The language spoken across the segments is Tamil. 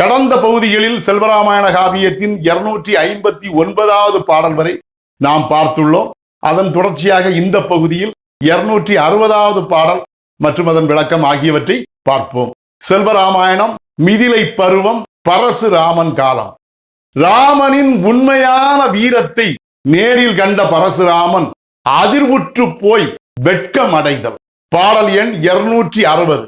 கடந்த பகுதிகளில் செல்வராமாயண காவியத்தின் இருநூற்றி ஐம்பத்தி ஒன்பதாவது பாடல் வரை நாம் பார்த்துள்ளோம். அதன் தொடர்ச்சியாக இந்த பகுதியில் இருநூற்றி அறுபதாவது பாடல் மற்றும் அதன் விளக்கம் ஆகியவற்றை பார்ப்போம். செல்வராமாயணம் மிதிலை பருவம் பரசுராமன் காலம். ராமனின் உண்மையான வீரத்தை நேரில் கண்ட பரசுராமன் அதிர்வுற்று போய் வெட்கம் அடைதல். பாடல் எண் இருநூற்றி அறுபது.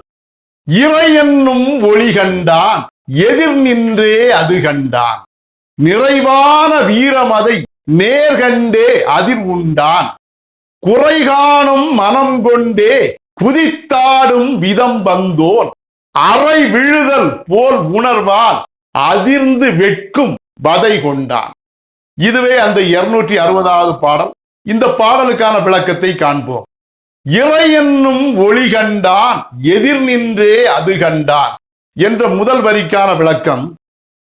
இறை என்னும் ஒளி கண்டான். எதிர் நின்றே அது கண்டான். நிறைவான வீரமதை நேர்கண்டே அதிர் உண்டான். குறை காணும் மனம் கொண்டே குதித்தாடும் விதம் வந்தோன். அறை விழுதல் போல் உணர்வால் அதிர்ந்து வெட்கும் வதை கொண்டான். இதுவே அந்த இருநூற்றி அறுபதாவது பாடல். இந்த பாடலுக்கான விளக்கத்தை காண்போம். இறை என்னும் ஒளி கண்டான் எதிர் நின்றே அது கண்டான். என்ற முதல் வரிக்கான விளக்கம்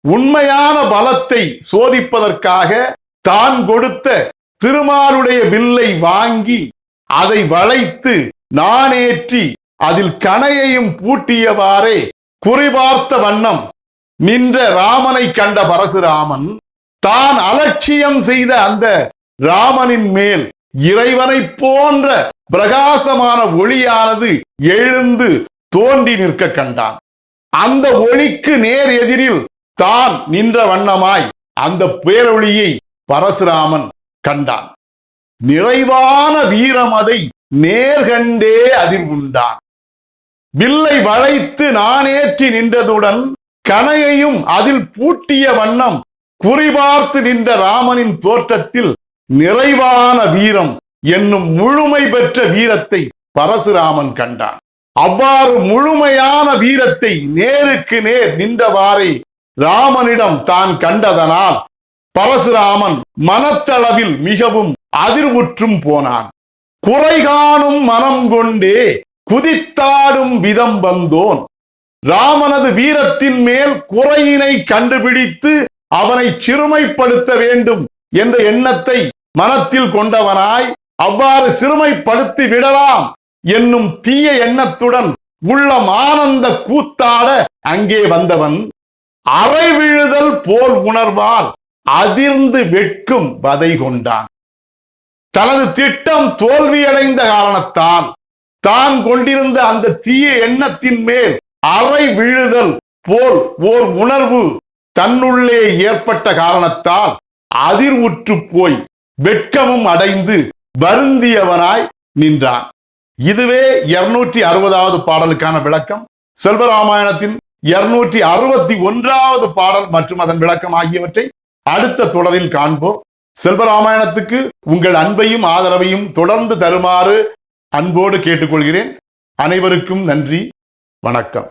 உண்மையான பலத்தை சோதிப்பதற்காக தான் கொடுத்த திருமாலுடைய வில்லை வாங்கி அதை வளைத்து நானேற்றி அதில் கணையையும் பூட்டியவாறே குறிபார்த்த வண்ணம் நின்ற ராமனை கண்ட பரசுராமன் தான் அலட்சியம் செய்த அந்த ராமனின் மேல் இறைவனைப் போன்ற பிரகாசமான ஒளியானது எழுந்து தோன்றி நிற்க கண்டான். அந்த ஒளிக்கு நேர் எதிரில் தான் நின்ற வண்ணமாய் அந்த பேரொளியை பரசுராமன் கண்டான். நிறைவான வீரம் அதை நேர்கண்டே அதில் உண்டான் வில்லை வளைத்து நானேற்றி நின்றதுடன் கனையையும் அதில் பூட்டிய வண்ணம் குறிபார்த்து நின்ற ராமனின் தோற்றத்தில் நிறைவான வீரம் என்னும் முழுமை பெற்ற வீரத்தை பரசுராமன் கண்டான். அவ்வாறு முழுமையான வீரத்தை நேருக்கு நேர் நின்றவாறே ராமனிடம் தான் கண்டதனால் பரசுராமன் மனத்தளவில் மிகவும் அதிர்வுற்றும் போனான். குறை காணும் மனம் கொண்டே குதித்தாடும் விதம் வந்தோன். ராமனது வீரத்தின் மேல் குறையினை கண்டுபிடித்து அவனை சிறுமைப்படுத்த வேண்டும் என்ற எண்ணத்தை மனத்தில் கொண்டவனாய் அவ்வாறு சிறுமைப்படுத்தி விடலாம் என்னும் தீய எண்ணத்துடன் உள்ளம் ஆனந்த கூத்தாட அங்கே வந்தவன் அறை விழுதல் போல் உணர்வால் அதிர்ந்து வெட்கும் வதை கொண்டான். தனது திட்டம் தோல்வியடைந்த காரணத்தால் தான் கொண்டிருந்த அந்த தீய எண்ணத்தின் மேல் அறை விழுதல் போல் ஓர் உணர்வு தன்னுள்ளே ஏற்பட்ட காரணத்தால் அதிர்வுற்று போய் வெட்கமும் அடைந்து வருந்தியவனாய் நின்றான். இதுவே இருநூற்றி அறுபதாவது பாடலுக்கான விளக்கம். செல்வராமாயணத்தின் இருநூற்றி அறுபத்தி ஒன்றாவது பாடல் மற்றும் அதன் விளக்கம் ஆகியவற்றை அடுத்த தொடரில் காண்போம். செல்வராமாயணத்துக்கு உங்கள் அன்பையும் ஆதரவையும் தொடர்ந்து தருமாறு அன்போடு கேட்டுக்கொள்கிறேன். அனைவருக்கும் நன்றி. வணக்கம்.